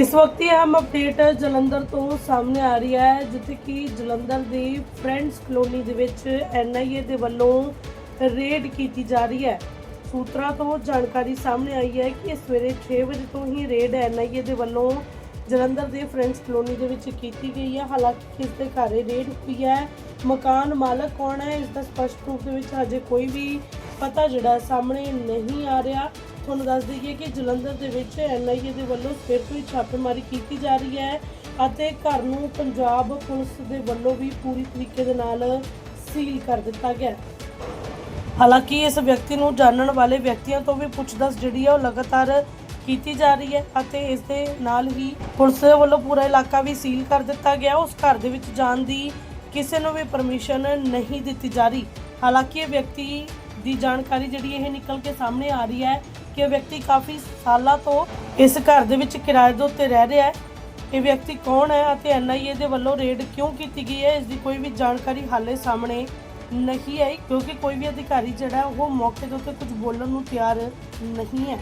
ਇਸ ਵਕਤ ਇਹ ਅਹਿਮ ਅਪਡੇਟ ਜਲੰਧਰ ਤੋਂ ਸਾਹਮਣੇ ਆ ਰਹੀ ਹੈ, ਜਿੱਥੇ ਕਿ ਜਲੰਧਰ ਦੀ ਫਰੈਂਡਸ ਕਲੋਨੀ ਦੇ ਵਿੱਚ ਐਨਆਈਏ ਦੇ ਵੱਲੋਂ ਰੇਡ ਕੀਤੀ ਜਾ ਰਹੀ ਹੈ। ਸੂਤਰਾਂ ਤੋਂ ਜਾਣਕਾਰੀ ਸਾਹਮਣੇ ਆਈ ਹੈ ਕਿ ਸਵੇਰੇ 6 ਵਜੇ ਤੋਂ ਹੀ ਰੇਡ ਐਨਆਈਏ ਦੇ ਵੱਲੋਂ ਜਲੰਧਰ ਦੇ ਫਰੈਂਡਸ ਕਲੋਨੀ ਦੇ ਵਿੱਚ ਕੀਤੀ ਗਈ ਹੈ। ਹਾਲਾਂਕਿ ਕਿਸ ਦੇ ਘਰ ਇਹ ਰੇਡ ਹੋਈ ਹੈ। ਮਕਾਨ ਮਾਲਕ ਕੌਣ ਹੈ, ਇਸ ਦਾ ਸਪਸ਼ਟ ਰੂਪ ਦੇ ਵਿੱਚ ਹਜੇ ਕੋਈ ਵੀ ਪਤਾ ਜਿਹੜਾ ਸਾਹਮਣੇ ਨਹੀਂ ਆ ਰਿਹਾ। ਤੁਹਾਨੂੰ ਦੱਸ ਦਈਏ ਕਿ ਜਲੰਧਰ ਦੇ ਵਿੱਚ ਐਨਆਈਏ ਦੇ ਵੱਲੋਂ ਫਿਰ ਤੋਂ ਛਾਪੇਮਾਰੀ ਕੀਤੀ ਜਾ ਰਹੀ ਹੈ ਅਤੇ ਘਰ ਨੂੰ ਪੰਜਾਬ ਪੁਲਿਸ ਦੇ ਵੱਲੋਂ ਵੀ ਪੂਰੀ ਤਰੀਕੇ ਦੇ ਨਾਲ ਸੀਲ ਕਰ ਦਿੱਤਾ ਗਿਆ। ਹਾਲਾਂਕਿ ਇਸ ਵਿਅਕਤੀ ਨੂੰ ਜਾਣਨ ਵਾਲੇ ਵਿਅਕਤੀਆਂ ਤੋਂ ਵੀ ਪੁੱਛਦਛ ਜਿਹੜੀ ਹੈ ਉਹ ਲਗਾਤਾਰ ਕੀਤੀ ਜਾ ਰਹੀ ਹੈ ਅਤੇ ਇਸ ਦੇ ਨਾਲ ਹੀ ਪੁਲਿਸ ਦੇ ਵੱਲੋਂ ਪੂਰਾ ਇਲਾਕਾ ਵੀ ਸੀਲ ਕਰ ਦਿੱਤਾ ਗਿਆ। ਉਸ ਘਰ ਦੇ ਵਿੱਚ ਜਾਣ ਦੀ ਕਿਸੇ ਨੂੰ ਵੀ ਪਰਮਿਸ਼ਨ ਨਹੀਂ ਦਿੱਤੀ ਜਾ ਰਹੀ। ਹਾਲਾਂਕਿ ਇਹ ਵਿਅਕਤੀ ਦੀ ਜਾਣਕਾਰੀ ਜਿਹੜੀ ਇਹ ਨਿਕਲ ਕੇ ਸਾਹਮਣੇ ਆ ਰਹੀ ਹੈ ਕਿ ਇਹ ਵਿਅਕਤੀ ਕਾਫੀ ਸਾਲਾਂ ਤੋਂ ਇਸ ਘਰ ਦੇ ਵਿੱਚ ਕਿਰਾਏ ਦੇ ਉੱਤੇ ਰਹਿ ਰਿਹਾ ਹੈ। ਇਹ ਵਿਅਕਤੀ ਕੌਣ ਹੈ ਅਤੇ ਐਨਆਈਏ ਦੇ ਵੱਲੋਂ ਰੇਡ ਕਿਉਂ ਕੀਤੀ ਗਈ ਹੈ? ਇਸ ਦੀ ਕੋਈ ਵੀ ਜਾਣਕਾਰੀ ਹਾਲੇ ਸਾਹਮਣੇ ਨਹੀਂ ਆਈ, ਕਿਉਂਕਿ ਕੋਈ ਵੀ ਅਧਿਕਾਰੀ ਜਿਹੜਾ ਉਹ ਮੌਕੇ ਦੇ ਉੱਤੇ ਕੁਝ ਬੋਲਣ ਨੂੰ ਤਿਆਰ ਨਹੀਂ ਹੈ।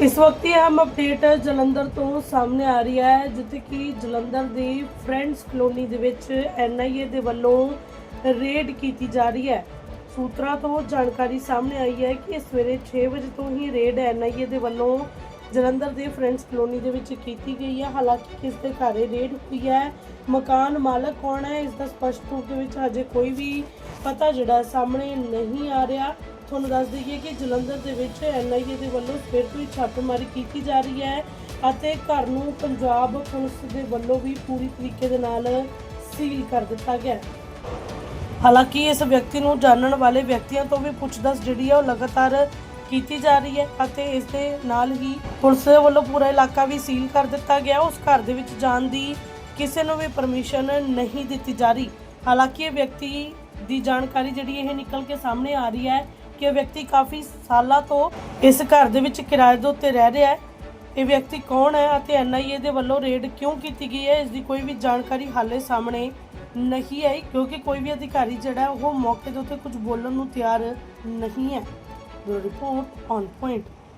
ਇਸ ਵਕਤ ਇਹ ਅਹਿਮ ਅਪਡੇਟ ਜਲੰਧਰ ਤੋਂ ਸਾਹਮਣੇ ਆ ਰਹੀ ਹੈ, ਜਿੱਥੇ ਕਿ ਜਲੰਧਰ ਦੀ ਫਰੈਂਡਸ ਕਲੋਨੀ ਦੇ ਵਿੱਚ ਐਨਆਈਏ ਦੇ ਵੱਲੋਂ ਰੇਡ ਕੀਤੀ ਜਾ ਰਹੀ ਹੈ। ਸੂਤਰਾਂ ਤੋਂ ਜਾਣਕਾਰੀ ਸਾਹਮਣੇ ਆਈ ਹੈ ਕਿ ਸਵੇਰੇ 6 ਵਜੇ ਤੋਂ ਹੀ ਰੇਡ ਐਨਆਈਏ ਦੇ ਵੱਲੋਂ ਜਲੰਧਰ ਦੇ ਫਰੈਂਡਸ ਕਲੋਨੀ ਦੇ ਵਿੱਚ ਕੀਤੀ ਗਈ ਹੈ। ਹਾਲਾਂਕਿ ਕਿਸ ਦੇ ਘਰ ਰੇਡ ਹੋਈ ਹੈ। ਮਕਾਨ ਮਾਲਕ ਕੌਣ ਹੈ, ਇਸ ਦਾ ਸਪਸ਼ਟ ਰੂਪ ਦੇ ਵਿੱਚ ਹਜੇ ਕੋਈ ਵੀ ਪਤਾ ਜਿਹੜਾ ਸਾਹਮਣੇ ਨਹੀਂ ਆ ਰਿਹਾ। ਤੁਹਾਨੂੰ ਦੱਸ ਦਈਏ ਕਿ ਜਲੰਧਰ ਦੇ ਵਿੱਚ ਐਨਆਈਏ ਦੇ ਵੱਲੋਂ ਫਿਰ ਤੋਂ ਹੀ ਛਾਪੇਮਾਰੀ ਕੀਤੀ ਜਾ ਰਹੀ ਹੈ ਅਤੇ ਘਰ ਨੂੰ ਪੰਜਾਬ ਪੁਲਿਸ ਦੇ ਵੱਲੋਂ ਵੀ ਪੂਰੀ ਤਰੀਕੇ ਦੇ ਨਾਲ ਸੀਲ ਕਰ ਦਿੱਤਾ ਗਿਆ ਹੈ। ਹਾਲਾਂਕਿ ਇਸ ਵਿਅਕਤੀ ਨੂੰ ਜਾਣਨ ਵਾਲੇ ਵਿਅਕਤੀਆਂ ਤੋਂ ਵੀ ਪੁੱਛਦਛ ਜਿਹੜੀ ਹੈ ਉਹ ਲਗਾਤਾਰ ਕੀਤੀ ਜਾ ਰਹੀ ਹੈ ਅਤੇ ਇਸ ਦੇ ਨਾਲ ਹੀ ਪੁਲਿਸ ਦੇ ਵੱਲੋਂ ਪੂਰਾ ਇਲਾਕਾ ਵੀ ਸੀਲ ਕਰ ਦਿੱਤਾ ਗਿਆ ਉਸ ਘਰ ਦੇ ਵਿੱਚ ਜਾਣ ਦੀ ਕਿਸੇ ਨੂੰ ਵੀ ਪਰਮਿਸ਼ਨ ਨਹੀਂ ਦਿੱਤੀ ਜਾ ਰਹੀ ਹਾਲਾਂਕਿ ਇਹ ਵਿਅਕਤੀ ਦੀ ਜਾਣਕਾਰੀ ਜਿਹੜੀ ਇਹ ਨਿਕਲ ਕੇ ਸਾਹਮਣੇ ਆ ਰਹੀ ਹੈ ਕਿ ਇਹ ਵਿਅਕਤੀ ਕਾਫੀ ਸਾਲਾਂ ਤੋਂ ਇਸ ਘਰ ਦੇ ਵਿੱਚ ਕਿਰਾਏ ਦੇ ਉੱਤੇ ਰਹਿ ਰਿਹਾ ਹੈ। ਇਹ ਵਿਅਕਤੀ ਕੌਣ ਹੈ ਅਤੇ ਐਨਆਈਏ ਦੇ ਵੱਲੋਂ ਰੇਡ ਕਿਉਂ ਕੀਤੀ ਗਈ ਹੈ? ਇਸ ਦੀ ਕੋਈ ਵੀ ਜਾਣਕਾਰੀ ਹਾਲੇ ਸਾਹਮਣੇ ਨਹੀਂ ਆਈ, ਕਿਉਂਕਿ ਕੋਈ ਵੀ ਅਧਿਕਾਰੀ ਜਿਹੜਾ ਉਹ ਮੌਕੇ ਦੇ ਉੱਤੇ ਕੁਝ ਬੋਲਣ ਨੂੰ ਤਿਆਰ ਨਹੀਂ ਹੈ। Report on point.